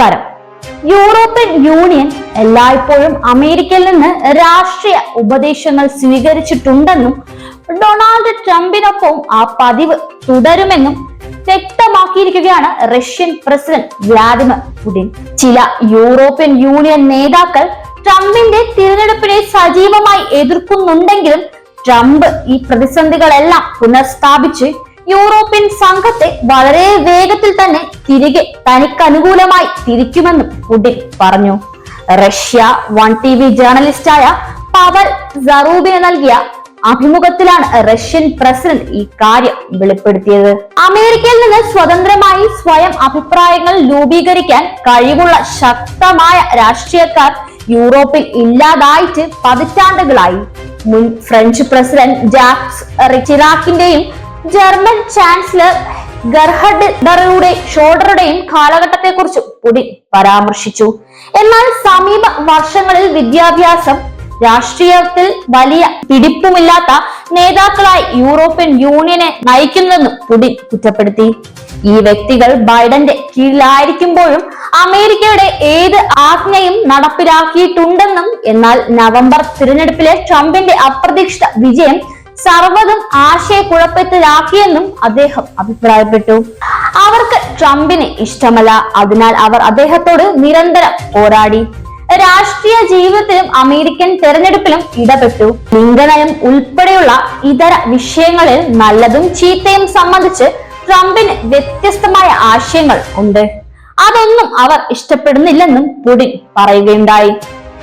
നമസ്കാരം. European union എല്ലായ്പ്പോഴും അമേരിക്കയിൽ നിന്ന് രാഷ്ട്രീയ ഉപദേശങ്ങൾ സ്വീകരിച്ചിട്ടുണ്ടെന്നും ഡൊണാൾഡ് ട്രംപിനൊപ്പം ആ പതിവ് തുടരുമെന്നും വ്യക്തമാക്കിയിരിക്കുകയാണ് റഷ്യൻ പ്രസിഡന്റ് വ്ലാഡിമിർ പുടിൻ. ചില യൂറോപ്യൻ യൂണിയൻ നേതാക്കൾ ട്രംപിന്റെ തിരഞ്ഞെടുപ്പിനെ സജീവമായി എതിർക്കുന്നുണ്ടെങ്കിലും ട്രംപ് ഈ പ്രതിസന്ധികളെല്ലാം പുനഃസ്ഥാപിച്ച് യൂറോപ്യൻ സംഘത്തെ വളരെ വേഗത്തിൽ തന്നെ തിരികെ തനിക്ക് അനുകൂലമായി തിരിക്കുമെന്നും പുടിൻ പറഞ്ഞു. റഷ്യ വൺ ടി വി ജേർണലിസ്റ്റായ പവൽ സറൂബിന് നൽകിയ അഭിമുഖത്തിലാണ് റഷ്യൻ പ്രസിഡന്റ് ഈ കാര്യം വെളിപ്പെടുത്തിയത്. അമേരിക്കയിൽ നിന്ന് സ്വതന്ത്രമായി സ്വയം അഭിപ്രായങ്ങൾ രൂപീകരിക്കാൻ കഴിവുള്ള ശക്തമായ രാഷ്ട്രീയക്കാർ യൂറോപ്പിൽ ഇല്ലാതായിട്ട് പതിറ്റാണ്ടുകളായി. മുൻ ഫ്രഞ്ച് പ്രസിഡന്റ് ജാക്സ് ചിറാക്കിന്റെയും ജർമ്മൻ ചാൻസലർ ഗർഹഡ് ഡറുടെ ഷോഡറുടെയും കാലഘട്ടത്തെക്കുറിച്ച് പുടിൻ പരാമർശിച്ചു. എന്നാൽ സമീപ വർഷങ്ങളിൽ വിദ്യാഭ്യാസം രാഷ്ട്രീയത്തിൽ വലിയ പിടിപ്പുമില്ലാത്ത നേതാക്കളായി യൂറോപ്യൻ യൂണിയനെ നയിക്കുന്നെന്നും പുടിൻ കുറ്റപ്പെടുത്തി. ഈ വ്യക്തികൾ ബൈഡന്റെ കീഴിലായിരിക്കുമ്പോഴും അമേരിക്കയുടെ ഏത് ആജ്ഞയും നടപ്പിലാക്കിയിട്ടുണ്ടെന്നും എന്നാൽ നവംബർ തിരഞ്ഞെടുപ്പിലെ ട്രംപിന്റെ അപ്രതീക്ഷിത വിജയം സർവതും ആശയക്കുഴപ്പത്തിലാക്കിയെന്നും അദ്ദേഹം അഭിപ്രായപ്പെട്ടു. അവർക്ക് ട്രംപിനെ ഇഷ്ടമല്ല. അതിനാൽ അവർ അദ്ദേഹത്തോട് നിരന്തരം പോരാടി. രാഷ്ട്രീയ ജീവിതത്തിലും അമേരിക്കൻ തെരഞ്ഞെടുപ്പിലും ഇടപെട്ടു. ലിംഗനയം ഉൾപ്പെടെയുള്ള ഇതര വിഷയങ്ങളിൽ നല്ലതും ചീത്തയും സംബന്ധിച്ച് ട്രംപിന് വ്യത്യസ്തമായ ആശയങ്ങൾ ഉണ്ട്. അതൊന്നും അവർ ഇഷ്ടപ്പെടുന്നില്ലെന്നും പുടിൻ പറയുകയുണ്ടായി.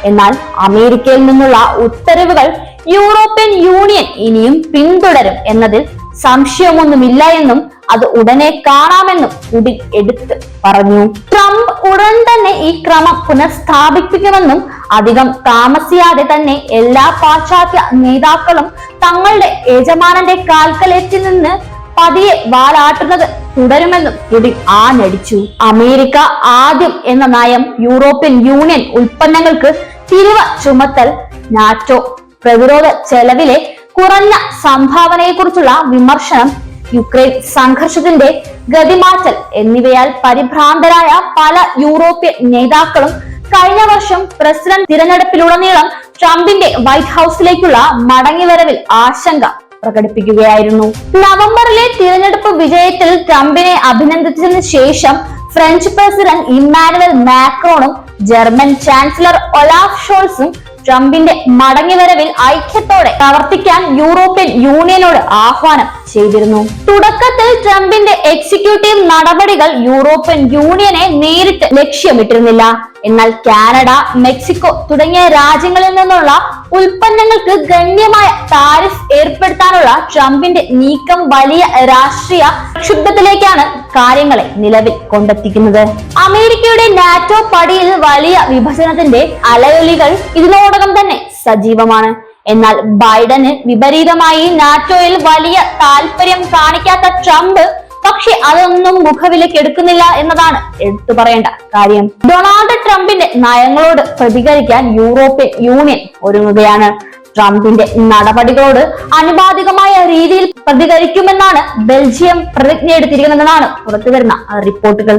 എന്നാൽ അമേരിക്കയിൽ നിന്നുള്ള ഉത്തരവുകൾ യൂറോപ്യൻ യൂണിയൻ ഇനിയും പിന്തുടരും എന്നതിൽ സംശയമൊന്നുമില്ല എന്നും അത് ഉടനെ കാണാമെന്നും കൂടി എടുത്ത് പറഞ്ഞു. ട്രംപ് ഉടൻ തന്നെ ഈ ക്രമം പുനഃസ്ഥാപിപ്പിക്കുമെന്നും അധികം താമസിയാതെ തന്നെ എല്ലാ പാശ്ചാത്യ നേതാക്കളും തങ്ങളുടെ യജമാനന്റെ കാൽക്കലേറ്റിൽ നിന്ന് പതിയെ വാലാട്ടുന്നത് തുടരുമെന്നും പുടിൻ ആഞ്ഞടിച്ചു. അമേരിക്ക ആദ്യം എന്ന നയം യൂറോപ്യൻ യൂണിയൻ ഉൽപ്പന്നങ്ങൾക്ക് തിരിവ ചുമത്തൽ നാറ്റോ പ്രതിരോധ ചെലവിലെ കുറഞ്ഞ സംഭാവനയെക്കുറിച്ചുള്ള വിമർശനം യുക്രൈൻ സംഘർഷത്തിന്റെ ഗതിമാറ്റൽ എന്നിവയാൽ പരിഭ്രാന്തരായ പല യൂറോപ്യൻ നേതാക്കളും കഴിഞ്ഞ വർഷം പ്രസിഡന്റ് തിരഞ്ഞെടുപ്പിലുടനീളം ട്രംപിന്റെ വൈറ്റ് ഹൗസിലേക്കുള്ള മടങ്ങിവരവിൽ ആശങ്ക പ്രകടിപ്പിക്കുകയായിരുന്നു. നവംബറിലെ തിരഞ്ഞെടുപ്പ് വിജയത്തിൽ ട്രംപിനെ അഭിനന്ദിച്ചതിനു ശേഷം ഫ്രഞ്ച് പ്രസിഡന്റ് ഇമ്മാനുവൽ മാക്രോണും ജർമ്മൻ ചാൻസലർ ഒലാഫ് ഷോൾസും ട്രംപിന്റെ മടങ്ങിവരവിൽ ഐക്യത്തോടെ പ്രവർത്തിക്കാൻ യൂറോപ്യൻ യൂണിയനോട് ആഹ്വാനം ചെയ്തിരുന്നു. തുടക്കത്തിൽ ട്രംപിന്റെ എക്സിക്യൂട്ടീവ് നടപടികൾ യൂറോപ്യൻ യൂണിയനെ നേരിട്ട് ലക്ഷ്യമിട്ടിരുന്നില്ല. എന്നാൽ കാനഡ മെക്സിക്കോ തുടങ്ങിയ രാജ്യങ്ങളിൽ നിന്നുള്ള ഉൽപ്പന്നങ്ങൾക്ക് ഗണ്യമായ താരിഫ് ഏർപ്പെടുത്താനുള്ള ട്രംപിന്റെ നീക്കം വലിയ രാഷ്ട്രീയ പ്രക്ഷുബ്ധത്തിലേക്കാണ് കാര്യങ്ങളെ നിലവിൽ കൊണ്ടെത്തിക്കുന്നത്. അമേരിക്കയുടെ നാറ്റോ പടിയിൽ വലിയ വിഭജനത്തിന്റെ അലയൊലികൾ ഇതിനോടകം തന്നെ സജീവമാണ്. എന്നാൽ ബൈഡന് വിപരീതമായി നാറ്റോയിൽ വലിയ താല്പര്യം കാണിക്കാത്ത ട്രംപ് പക്ഷെ അതൊന്നും മുഖവിലേക്ക് എടുക്കുന്നില്ല എന്നതാണ് എടുത്തു പറയേണ്ട കാര്യം. ഡൊണാൾഡ് ട്രംപിന്റെ നയങ്ങളോട് പ്രതികരിക്കാൻ യൂറോപ്യൻ യൂണിയൻ ഒരുങ്ങുകയാണ്. ട്രംപിന്റെ നടപടികളോട് അനുപാതികമായ രീതിയിൽ പ്രതികരിക്കുമെന്നാണ് ബെൽജിയം പ്രതിജ്ഞ എടുത്തിരിക്കുന്നതെന്നാണ് പുറത്തുവരുന്ന റിപ്പോർട്ടുകൾ.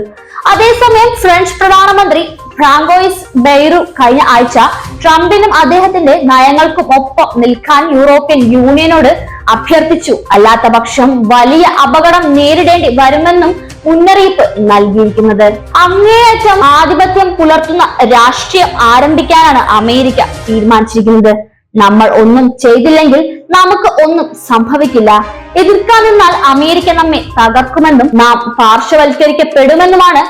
അതേസമയം ഫ്രഞ്ച് പ്രധാനമന്ത്രി ഫ്രാങ്കോയിസ് ബെയ്റു കഴിഞ്ഞ ആഴ്ച ട്രംപിനും അദ്ദേഹത്തിന്റെ നയങ്ങൾക്കും ഒപ്പം നിൽക്കാൻ യൂറോപ്യൻ യൂണിയനോട് അഭ്യർത്ഥിച്ചു. അല്ലാത്ത പക്ഷം വലിയ അപകടം നേരിടേണ്ടി വരുമെന്നും മുന്നറിയിപ്പ് നൽകിയിരിക്കുന്നത്. അങ്ങേയറ്റം ആധിപത്യം പുലർത്തുന്ന രാഷ്ട്രീയം ആരംഭിക്കാനാണ് അമേരിക്ക തീരുമാനിച്ചിരിക്കുന്നത്. നമ്മൾ ഒന്നും ചെയ്തില്ലെങ്കിൽ നമുക്ക് ഒന്നും സംഭവിക്കില്ല. എതിർക്കാൻ നിന്നാൽ അമേരിക്ക നമ്മെ തകർക്കുമെന്നും നാം പാർശ്വവൽക്കരിക്കപ്പെടുമെന്നുമാണ്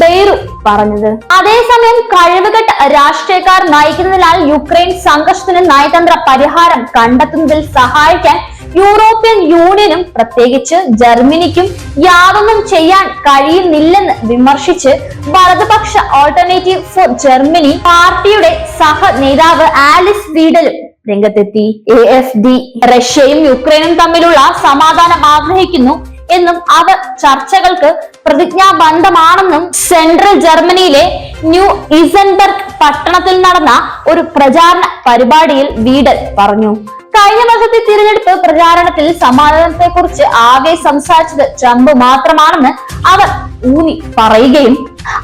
ബെയ്റു പറഞ്ഞത്. അതേസമയം കഴിവുകെട്ട രാഷ്ട്രീയക്കാർ നയിക്കുന്നതിനാൽ യുക്രൈൻ സംഘർഷത്തിന് നയതന്ത്ര പരിഹാരം കണ്ടെത്തുന്നതിൽ സഹായിക്കാൻ യൂറോപ്യൻ യൂണിയനും പ്രത്യേകിച്ച് ജർമ്മനിക്കും യാതൊന്നും ചെയ്യാൻ കഴിയുന്നില്ലെന്ന് വിമർശിച്ച് വലതുപക്ഷ ഓൾട്ടർനേറ്റീവ് ഫോർ ജർമ്മനി പാർട്ടിയുടെ സഹ നേതാവ് ആലിസ് വീഡലും രംഗത്തെത്തി. എ എഫ് ഡി റഷ്യയും യുക്രൈനും തമ്മിലുള്ള സമാധാനം ആഗ്രഹിക്കുന്നു എന്നും അവർ ചർച്ചകൾക്ക് പ്രതിജ്ഞാബന്ധമാണെന്നും സെൻട്രൽ ജർമ്മനിയിലെ ന്യൂ ഇസൻബർഗ് പട്ടണത്തിൽ നടന്ന ഒരു പ്രചാരണ പരിപാടിയിൽ വീഡൽ പറഞ്ഞു. കഴിഞ്ഞ വർഷത്തെ തിരഞ്ഞെടുപ്പ് പ്രചാരണത്തിൽ സമാധാനത്തെ കുറിച്ച് ആകെ സംസാരിച്ചത് ട്രംപ് മാത്രമാണെന്ന് അവർ ഊന്നി പറയുകയും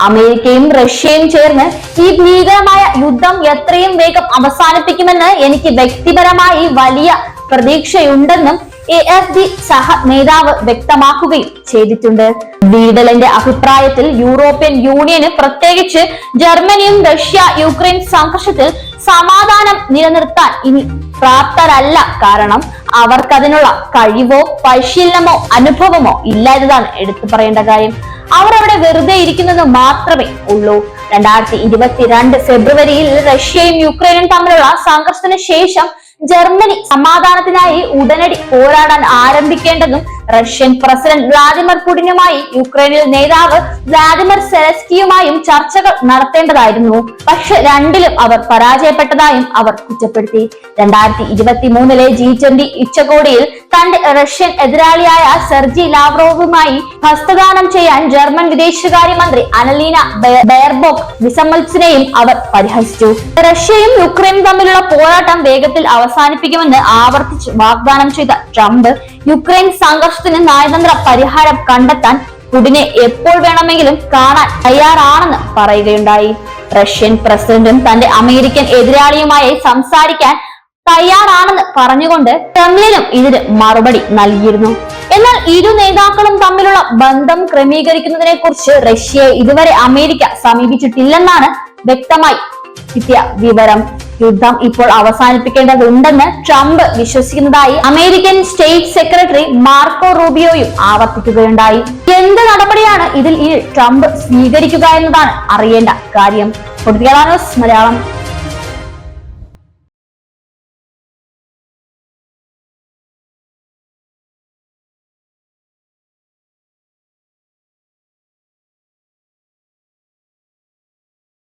അമേരിക്കയും റഷ്യയും ചേർന്ന് ഈ ഭീകരമായ യുദ്ധം എത്രയും വേഗം അവസാനിപ്പിക്കുമെന്ന് എനിക്ക് വ്യക്തിപരമായി വലിയ പ്രതീക്ഷയുണ്ടെന്നും എ എഫ് ഡി സഹ നേതാവ് വ്യക്തമാക്കുകയും ചെയ്തിട്ടുണ്ട്. വീഡലിന്റെ അഭിപ്രായത്തിൽ യൂറോപ്യൻ യൂണിയന് പ്രത്യേകിച്ച് ജർമ്മനിയും റഷ്യ യുക്രൈൻ സംഘർഷത്തിൽ സമാധാനം നിലനിർത്താൻ ഇനി പ്രാപ്തരല്ല. കാരണം അവർക്കതിനുള്ള കഴിവോ പരിശീലനമോ അനുഭവമോ ഇല്ല എന്നതാണ് എടുത്തു പറയേണ്ട കാര്യം. അവർ അവിടെ വെറുതെ ഇരിക്കുന്നത് മാത്രമേ ഉള്ളൂ. രണ്ടായിരത്തി ഇരുപത്തിരണ്ട് ഫെബ്രുവരിയിൽ റഷ്യയും യുക്രൈനും തമ്മിലുള്ള സംഘർഷത്തിന് ശേഷം ജർമ്മനി സമാധാനത്തിനായി ഉടനടി പോരാടാൻ ആരംഭിക്കേണ്ടതും റഷ്യൻ പ്രസിഡന്റ് വ്ളാദിമിർ പുടിനുമായി യുക്രൈനിൽ നേതാവ് വ്ളാദിമിർ സെലസ്കിയുമായും ചർച്ചകൾ നടത്തേണ്ടതായിരുന്നു. പക്ഷെ രണ്ടിലും അവർ പരാജയപ്പെട്ടതായും അവർ കുറ്റപ്പെടുത്തി. രണ്ടായിരത്തി ഇരുപത്തി മൂന്നിലെ ജി ട്വന്റി ഉച്ചകോടിയിൽ തന്റെ റഷ്യൻ എതിരാളിയായ സെർജി ലാവ്റോവുമായി ഹസ്തദാനം ചെയ്യാൻ ജർമ്മൻ വിദേശകാര്യമന്ത്രി അനലീന ബെയർബോക് വിസമ്മതിച്ചതിനെയും അവർ പരിഹസിച്ചു. റഷ്യയും യുക്രൈനും തമ്മിലുള്ള പോരാട്ടം വേഗത്തിൽ അവസാനിപ്പിക്കുമെന്ന് ആവർത്തിച്ച് വാഗ്ദാനം ചെയ്ത ട്രംപ് യുക്രൈൻ സംഘർഷത്തിന് നയതന്ത്ര പരിഹാരം കണ്ടെത്താൻ പുടിനെ എപ്പോൾ വേണമെങ്കിലും കാണാൻ തയ്യാറാണെന്ന് പറയുകയുണ്ടായി. റഷ്യൻ പ്രസിഡന്റും തന്റെ അമേരിക്കൻ എതിരാളിയുമായി സംസാരിക്കാൻ തയ്യാറാണെന്ന് പറഞ്ഞുകൊണ്ട് ക്രെംലിനും ഇതിന് മറുപടി നൽകിയിരുന്നു. എന്നാൽ ഇരു നേതാക്കളും തമ്മിലുള്ള ബന്ധം ക്രമീകരിക്കുന്നതിനെ കുറിച്ച് റഷ്യയെ ഇതുവരെ അമേരിക്ക സമീപിച്ചിട്ടില്ലെന്നാണ് വ്യക്തമായി കിട്ടിയ വിവരം. യുദ്ധം ഇപ്പോൾ അവസാനിപ്പിക്കേണ്ടതുണ്ടെന്ന് ട്രംപ് വിശ്വസിക്കുന്നതായി അമേരിക്കൻ സ്റ്റേറ്റ് സെക്രട്ടറി മാർക്കോ റൂബിയോയും ആവർത്തിക്കുകയുണ്ടായി. എന്ത് നടപടിയാണ് ഇതിൽ ഈ ട്രംപ് സ്വീകരിക്കുക എന്നതാണ് അറിയേണ്ട കാര്യം. പൊളിറ്റിക്കൽ മലയാളം.